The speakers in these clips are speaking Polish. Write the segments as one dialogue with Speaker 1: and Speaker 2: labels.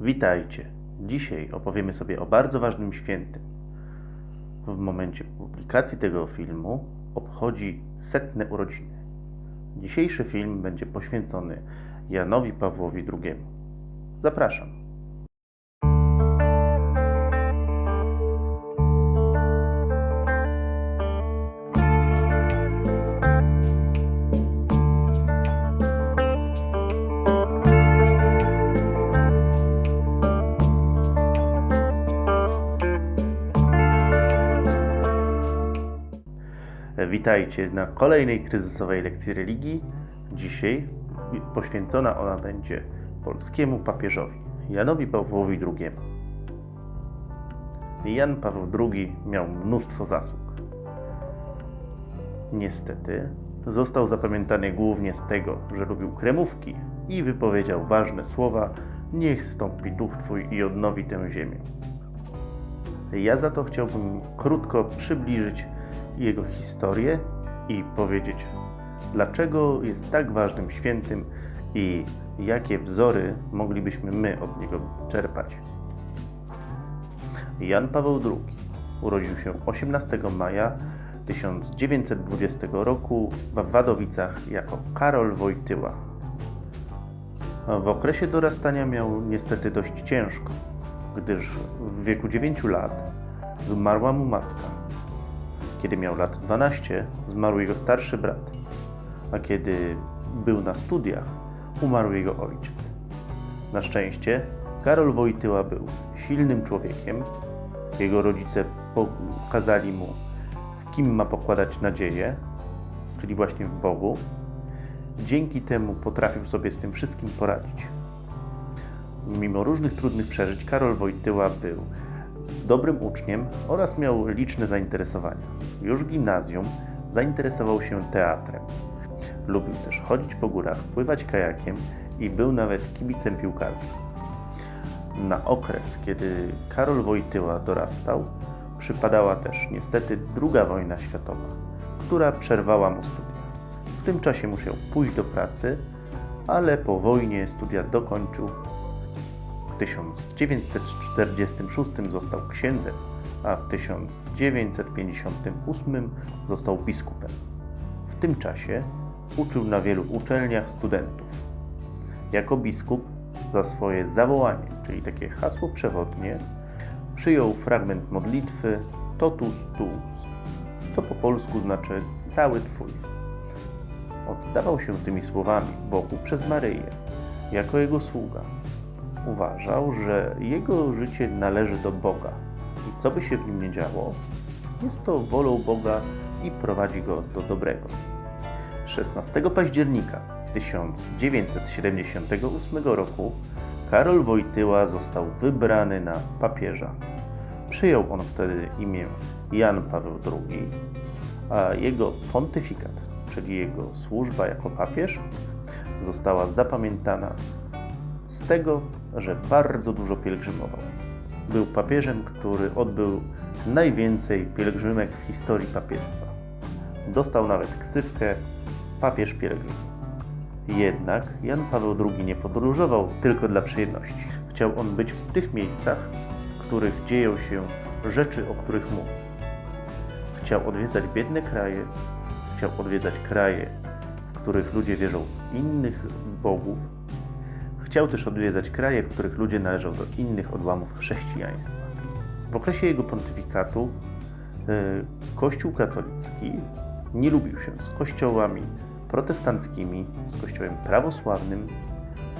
Speaker 1: Witajcie. Dzisiaj opowiemy sobie o bardzo ważnym świętym. W momencie publikacji tego filmu obchodzi setne urodziny. Dzisiejszy film będzie poświęcony Janowi Pawłowi II. Zapraszam. Witajcie na kolejnej kryzysowej lekcji religii. Dzisiaj poświęcona ona będzie polskiemu papieżowi, Janowi Pawłowi II. Jan Paweł II miał mnóstwo zasług. Niestety został zapamiętany głównie z tego, że lubił kremówki i wypowiedział ważne słowa Niech stąpi duch Twój i odnowi tę ziemię. Ja za to chciałbym krótko przybliżyć jego historię i powiedzieć, dlaczego jest tak ważnym świętym i jakie wzory moglibyśmy my od niego czerpać. Jan Paweł II urodził się 18 maja 1920 roku w Wadowicach jako Karol Wojtyła. W okresie dorastania miał niestety dość ciężko, gdyż w wieku 9 lat zmarła mu matka. Kiedy miał lat 12, zmarł jego starszy brat, a kiedy był na studiach, umarł jego ojciec. Na szczęście Karol Wojtyła był silnym człowiekiem. Jego rodzice pokazali mu, w kim ma pokładać nadzieję, czyli właśnie w Bogu. Dzięki temu potrafił sobie z tym wszystkim poradzić. Mimo różnych trudnych przeżyć, Karol Wojtyła był dobrym uczniem oraz miał liczne zainteresowania. Już w gimnazjum zainteresował się teatrem. Lubił też chodzić po górach, pływać kajakiem i był nawet kibicem piłkarskim. Na okres, kiedy Karol Wojtyła dorastał, przypadała też niestety II wojna światowa, która przerwała mu studia. W tym czasie musiał pójść do pracy, ale po wojnie studia dokończył w 1946 został księdzem, a w 1958 został biskupem. W tym czasie uczył na wielu uczelniach studentów. Jako biskup za swoje zawołanie, czyli takie hasło przewodnie, przyjął fragment modlitwy Totus Tuus, co po polsku znaczy cały Twój. Oddawał się tymi słowami Bogu przez Maryję, jako jego sługa uważał, że jego życie należy do Boga i co by się w nim nie działo, jest to wolą Boga i prowadzi go do dobrego. 16 października 1978 roku Karol Wojtyła został wybrany na papieża. Przyjął on wtedy imię Jan Paweł II, a jego pontyfikat, czyli jego służba jako papież, została zapamiętana z tego, że bardzo dużo pielgrzymował. Był papieżem, który odbył najwięcej pielgrzymek w historii papiestwa. Dostał nawet ksywkę papież pielgrzym. Jednak Jan Paweł II nie podróżował tylko dla przyjemności. Chciał on być w tych miejscach, w których dzieją się rzeczy, o których mówi. Chciał odwiedzać biedne kraje, chciał odwiedzać kraje, w których ludzie wierzą w innych bogów, Chciał też odwiedzać kraje, w których ludzie należą do innych odłamów chrześcijaństwa. W okresie jego pontyfikatu e, Kościół katolicki nie lubił się z kościołami protestanckimi, z kościołem prawosławnym.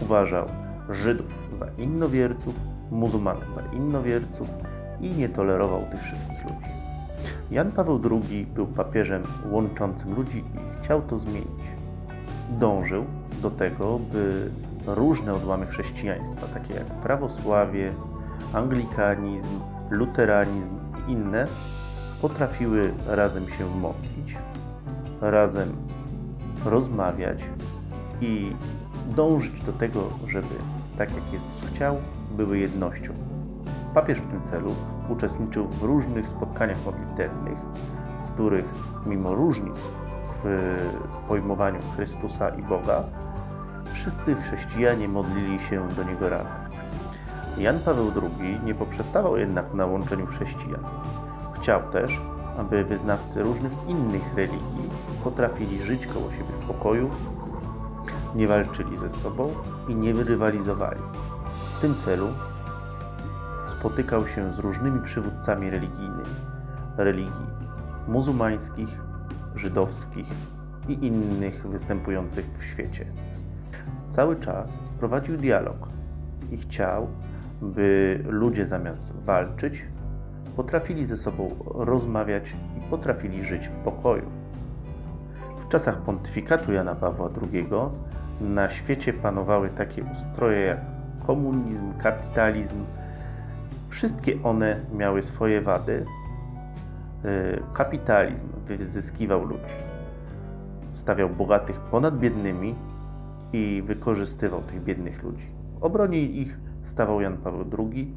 Speaker 1: Uważał Żydów za innowierców, muzułmanów za innowierców i nie tolerował tych wszystkich ludzi. Jan Paweł II był papieżem łączącym ludzi i chciał to zmienić. Dążył do tego, by różne odłamy chrześcijaństwa, takie jak prawosławie, anglikanizm, luteranizm i inne, potrafiły razem się modlić, razem rozmawiać i dążyć do tego, żeby, tak jak Jezus chciał, były jednością. Papież w tym celu uczestniczył w różnych spotkaniach modlitewnych, w których mimo różnic w pojmowaniu Chrystusa i Boga, wszyscy chrześcijanie modlili się do Niego razem. Jan Paweł II nie poprzestawał jednak na łączeniu chrześcijan. Chciał też, aby wyznawcy różnych innych religii potrafili żyć koło siebie w pokoju, nie walczyli ze sobą i nie rywalizowali. W tym celu spotykał się z różnymi przywódcami religijnymi, religii muzułmańskich, żydowskich i innych występujących w świecie. Cały czas prowadził dialog i chciał, by ludzie zamiast walczyć, potrafili ze sobą rozmawiać i potrafili żyć w pokoju. W czasach pontyfikatu Jana Pawła II na świecie panowały takie ustroje jak komunizm, kapitalizm. Wszystkie one miały swoje wady. Y, Kapitalizm wyzyskiwał ludzi, stawiał bogatych ponad biednymi i wykorzystywał tych biednych ludzi. W obronie ich stawał Jan Paweł II,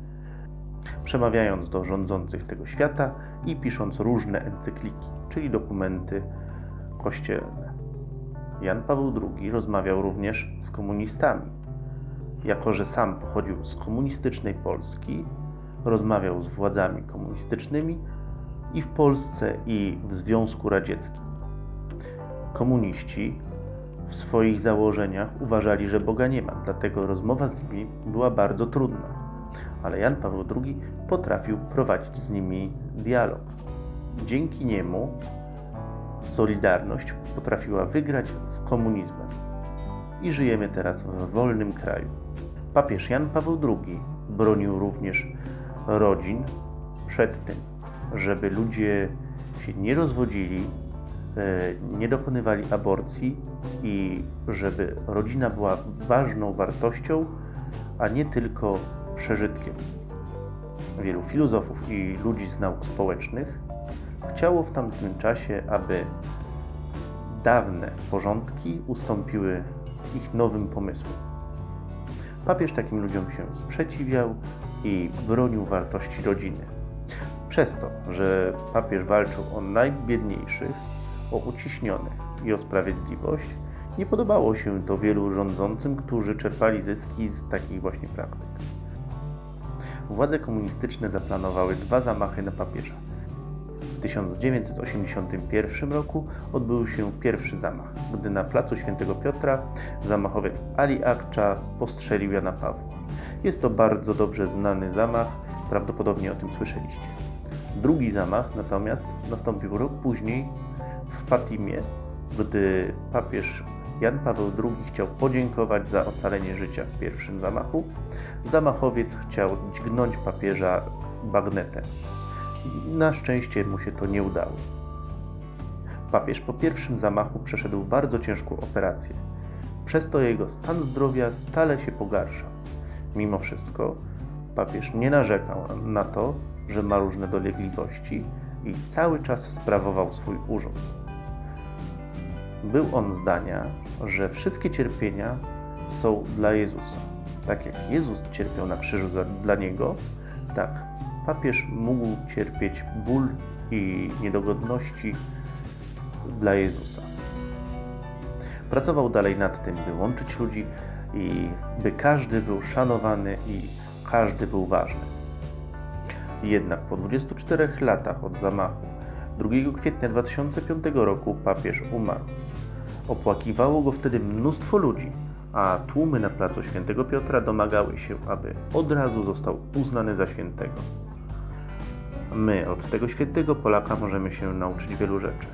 Speaker 1: przemawiając do rządzących tego świata i pisząc różne encykliki, czyli dokumenty kościelne. Jan Paweł II rozmawiał również z komunistami. Jako, że sam pochodził z komunistycznej Polski, rozmawiał z władzami komunistycznymi i w Polsce, i w Związku Radzieckim. Komuniści w swoich założeniach uważali, że Boga nie ma, dlatego rozmowa z nimi była bardzo trudna. Ale Jan Paweł II potrafił prowadzić z nimi dialog. Dzięki niemu Solidarność potrafiła wygrać z komunizmem. I żyjemy teraz w wolnym kraju. Papież Jan Paweł II bronił również rodzin przed tym, żeby ludzie się nie rozwodzili, nie dokonywali aborcji i żeby rodzina była ważną wartością, a nie tylko przeżytkiem. Wielu filozofów i ludzi z nauk społecznych chciało w tamtym czasie, aby dawne porządki ustąpiły ich nowym pomysłom. Papież takim ludziom się sprzeciwiał i bronił wartości rodziny. Przez to, że papież walczył o najbiedniejszych, o uciśnionych i o sprawiedliwość, nie podobało się to wielu rządzącym, którzy czerpali zyski z takich właśnie praktyk. Władze komunistyczne zaplanowały dwa zamachy na papieża. W 1981 roku odbył się pierwszy zamach, gdy na placu Świętego Piotra zamachowiec Ali Akcza postrzelił Jana Pawła. Jest to bardzo dobrze znany zamach, prawdopodobnie o tym słyszeliście. Drugi zamach natomiast nastąpił rok później w Fatimie, gdy papież Jan Paweł II chciał podziękować za ocalenie życia w pierwszym zamachu. Zamachowiec chciał dźgnąć papieża bagnetem. Na szczęście mu się to nie udało. Papież po pierwszym zamachu przeszedł bardzo ciężką operację. Przez to jego stan zdrowia stale się pogarszał. Mimo wszystko papież nie narzekał na to, że ma różne dolegliwości i cały czas sprawował swój urząd. Był on zdania, że wszystkie cierpienia są dla Jezusa. Tak jak Jezus cierpiał na krzyżu dla niego, tak papież mógł cierpieć ból i niedogodności dla Jezusa. Pracował dalej nad tym, by łączyć ludzi i by każdy był szanowany i każdy był ważny. Jednak po 24 latach od zamachu 2 kwietnia 2005 roku papież umarł. Opłakiwało go wtedy mnóstwo ludzi, a tłumy na placu Świętego Piotra domagały się, aby od razu został uznany za świętego. My od tego świętego Polaka możemy się nauczyć wielu rzeczy.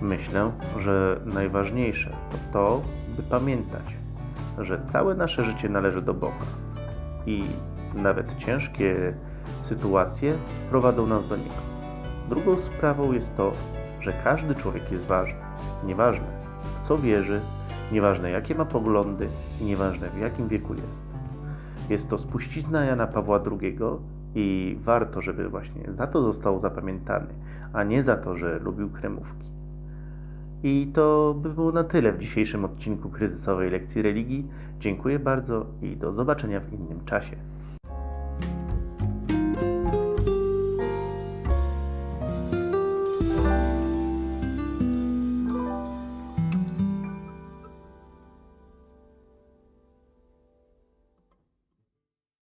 Speaker 1: Myślę, że najważniejsze to to, by pamiętać, że całe nasze życie należy do Boga i nawet ciężkie sytuacje prowadzą nas do Niego. Drugą sprawą jest to, że każdy człowiek jest ważny. Nieważne w co wierzy, nieważne jakie ma poglądy i nieważne w jakim wieku jest. Jest to spuścizna Jana Pawła II i warto, żeby właśnie za to został zapamiętany, a nie za to, że lubił kremówki. I to by było na tyle w dzisiejszym odcinku kryzysowej lekcji religii. Dziękuję bardzo i do zobaczenia w innym czasie.